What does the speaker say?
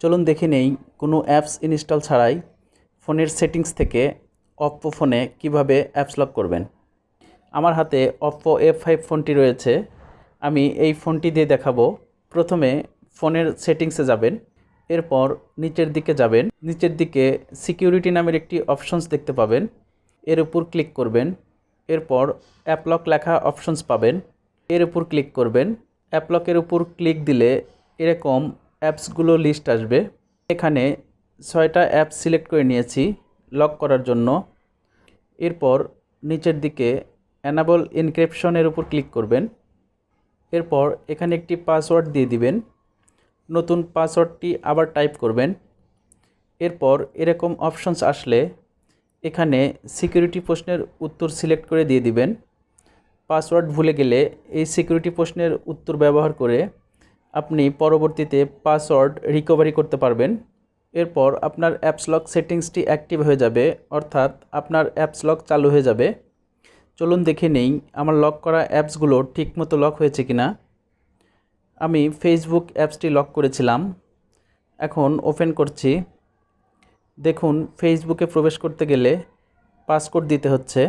চলুন দেখে নেই কোনো অ্যাপস ইনস্টল ছাড়াই ফোনের সেটিংস থেকে অপ্পো ফোনে কীভাবে অ্যাপস লক করবেন। আমার হাতে অপ্পো এফ ফাইভ ফোনটি রয়েছে। আমি এই ফোনটি দিয়ে দেখাবো। প্রথমে ফোনের সেটিংসে যাবেন। এরপর নিচের দিকে যাবেন। নিচের দিকে সিকিউরিটি নামের একটি অপশনস দেখতে পাবেন। এর উপর ক্লিক করবেন। এরপর অ্যাপলক লেখা অপশনস পাবেন। এর উপর ক্লিক করবেন। অ্যাপলকের উপর ক্লিক দিলে এরকম অ্যাপসগুলো লিস্ট আসবে। এখানে ছয়টা অ্যাপ সিলেক্ট করে নিয়েছি লক করার জন্য। এরপর নিচের দিকে অ্যানাবল এনক্রিপশনের উপর ক্লিক করবেন। এরপর এখানে একটি পাসওয়ার্ড দিয়ে দিবেন। নতুন পাসওয়ার্ডটি আবার টাইপ করবেন। এরপর এরকম অপশনস আসলে এখানে সিকিউরিটি প্রশ্নের উত্তর সিলেক্ট করে দিয়ে দিবেন। পাসওয়ার্ড ভুলে গেলে এই সিকিউরিটি প্রশ্নের উত্তর ব্যবহার করে আপনি পরবর্তীতে পাসওয়ার্ড রিকভারি করতে পারবেন। এরপর আপনার অ্যাপস লক সেটিংসটি অ্যাক্টিভ হয়ে যাবে, অর্থাৎ আপনার অ্যাপস লক চালু হয়ে যাবে। চলুন দেখে নেই আমার লক করা অ্যাপসগুলো ঠিকমতো লক হয়েছে কিনা। আমি ফেসবুক অ্যাপসটি লক করেছিলাম। এখন ওপেন করছি। দেখুন ফেসবুকে প্রবেশ করতে গেলে পাসকোড দিতে হচ্ছে।